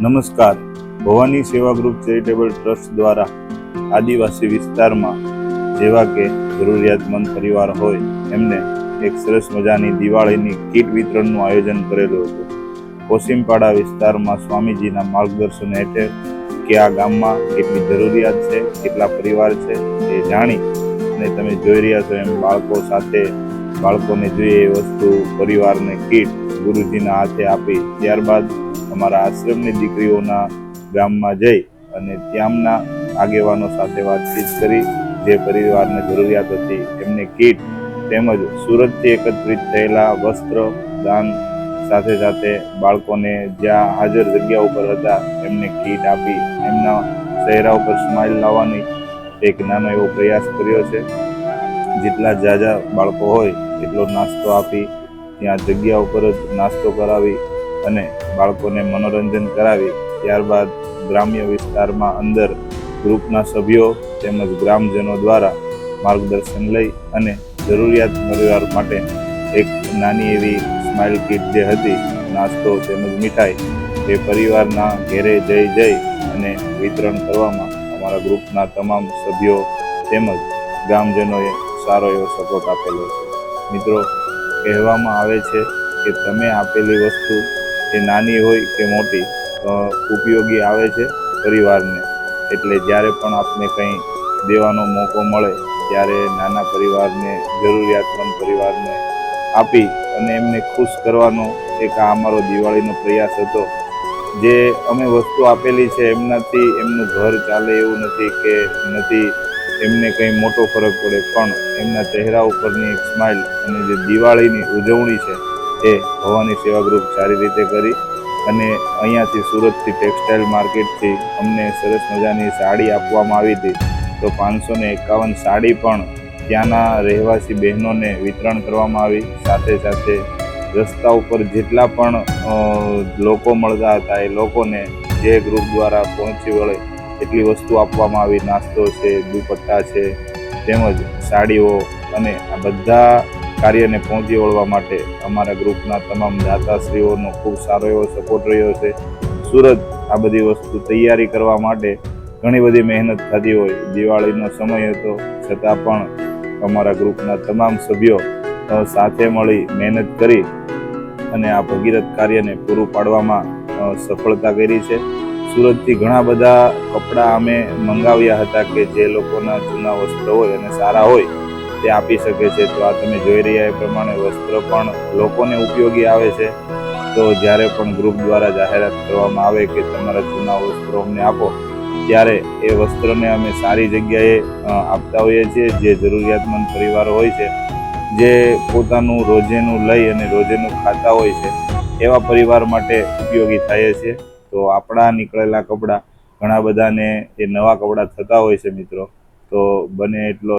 નમસ્કાર. ભવાની સેવા group charitable trust દ્વારા આદિવાસી વિસ્તારમાં જેવા કે જરૂરિયાતમંદ પરિવાર હોય, એમને એક સરસ મજાની દિવાળીની કીટ વિતરણનું આયોજન કરેલું હતું. કોસીમપાડા વિસ્તારમાં સ્વામીજીના માર્ગદર્શન હેઠળ કે આ ગામમાં કેટલી જરૂરિયાત છે, કેટલા પરિવાર છે, એ જાણી અને તમે જોઈ રહ્યા છો એમ બાળકો સાથે બાળકોને જોઈએ એ વસ્તુ પરિવારને કીટ ગુરુજીના હાથે આપી. ત્યારબાદ અમારા આશ્રમની દીકરીઓના ગામમાં જઈ અને ત્યાંના આગેવાનો સાથે વાતચીત કરી, જે પરિવારને જરૂરિયાત હતી, એમને કીટ તેમજ સુરતથી એકત્રિત થયેલા વસ્ત્ર, દાન સાથે સાથે બાળકોને જ્યાં હાજર જગ્યા ઉપર હતા, એમને કીટ આપી એમના ચહેરા ઉપર સ્માઇલ લાવવાની એક નાનો એવો પ્રયાસ કર્યો છે. જેટલા જાજા બાળકો હોય એટલો નાસ્તો આપી, ત્યાં જગ્યા ઉપર જ નાસ્તો કરાવી અને બાળકોને મનોરંજન કરાવી ત્યારબાદ ગ્રામ્ય વિસ્તારમાં અંદર ગ્રુપના સભ્યો તેમજ ગ્રામજનો દ્વારા માર્ગદર્શન લઈ અને જરૂરિયાત પરિવાર માટે એક નાની એવી સ્માઇલ કીટ જે હતી, નાસ્તો તેમજ મીઠાઈ, એ પરિવારના ઘેરે જઈ જઈ અને વિતરણ કરવામાં અમારા ગ્રુપના તમામ સભ્યો તેમજ ગ્રામજનોએ સારો એવો સપોર્ટ આપેલો છે. મિત્રો, કહેવામાં આવે છે કે તમે આપેલી વસ્તુ એ નાની હોય કે મોટી ઉપયોગી આવે છે પરિવારને. એટલે જ્યારે પણ આપને કંઈ દેવાનો મોકો મળે, ત્યારે નાના પરિવારને, જરૂરિયાતમંદ પરિવારને આપી અને એમને ખુશ કરવાનો એક આ અમારો દિવાળીનો પ્રયાસ હતો. જે અમે વસ્તુ આપેલી છે એમનાથી એમનું ઘર ચાલે એવું નથી કે નથી એમને કંઈ મોટો ફરક પડે, પણ એમના ચહેરા ઉપરની એક સ્માઇલ અને જે દિવાળીની ઉજવણી છે એ ભવાની સેવા ગ્રુપ સારી રીતે કરી અને અહીંયાથી સુરતથી ટેક્સટાઇલ માર્કેટથી અમને સરસ મજાની સાડી આપવામાં આવી હતી. તો પાંચસો ને એકાવન સાડી પણ ત્યાંના રહેવાસી બહેનોને વિતરણ કરવામાં આવી. સાથે સાથે રસ્તા ઉપર જેટલા પણ લોકો મળતા હતા એ લોકોને જે ગ્રુપ દ્વારા પહોંચી વળે એટલી વસ્તુ આપવામાં આવી. નાસ્તો છે, દુપટ્ટા છે, તેમજ સાડીઓ અને આ બધા કાર્યને પહોંચી વળવા માટે અમારા ગ્રુપના તમામ દાતાશ્રીઓનો ખૂબ સારો એવો સપોર્ટ રહ્યો છે. સુરત આ બધી વસ્તુ તૈયારી કરવા માટે ઘણી બધી મહેનત થતી હોય. દિવાળીનો સમય હતો, છતાં પણ અમારા ગ્રુપના તમામ સભ્યો સાથે મળી મહેનત કરી અને આ ભગીરથ કાર્યને પૂરું પાડવામાં સફળતા કરી છે. સુરતથી ઘણા બધા કપડાં અમે મંગાવ્યા હતા કે જે લોકોના જૂના વસ્ત્ર હોય અને સારા હોય તે આપી શકે છે. તો આ તમે જોઈ રહ્યા એ પ્રમાણે વસ્ત્ર પણ લોકોને ઉપયોગી આવે છે. તો જ્યારે પણ ગ્રુપ દ્વારા જાહેરાત કરવામાં આવે કે તમારા જૂના વસ્ત્રો અમને આપો, ત્યારે એ વસ્ત્રને અમે સારી જગ્યાએ આપતા હોઈએ છીએ. જે જરૂરિયાતમંદ પરિવારો હોય છે, જે પોતાનું રોજેનું લઈ અને રોજેનું ખાતા હોય છે, એવા પરિવાર માટે ઉપયોગી થાય છે. તો આપણા નીકળેલા કપડાં ઘણા બધાને એ નવા કપડાં થતા હોય છે મિત્રો. તો બને એટલો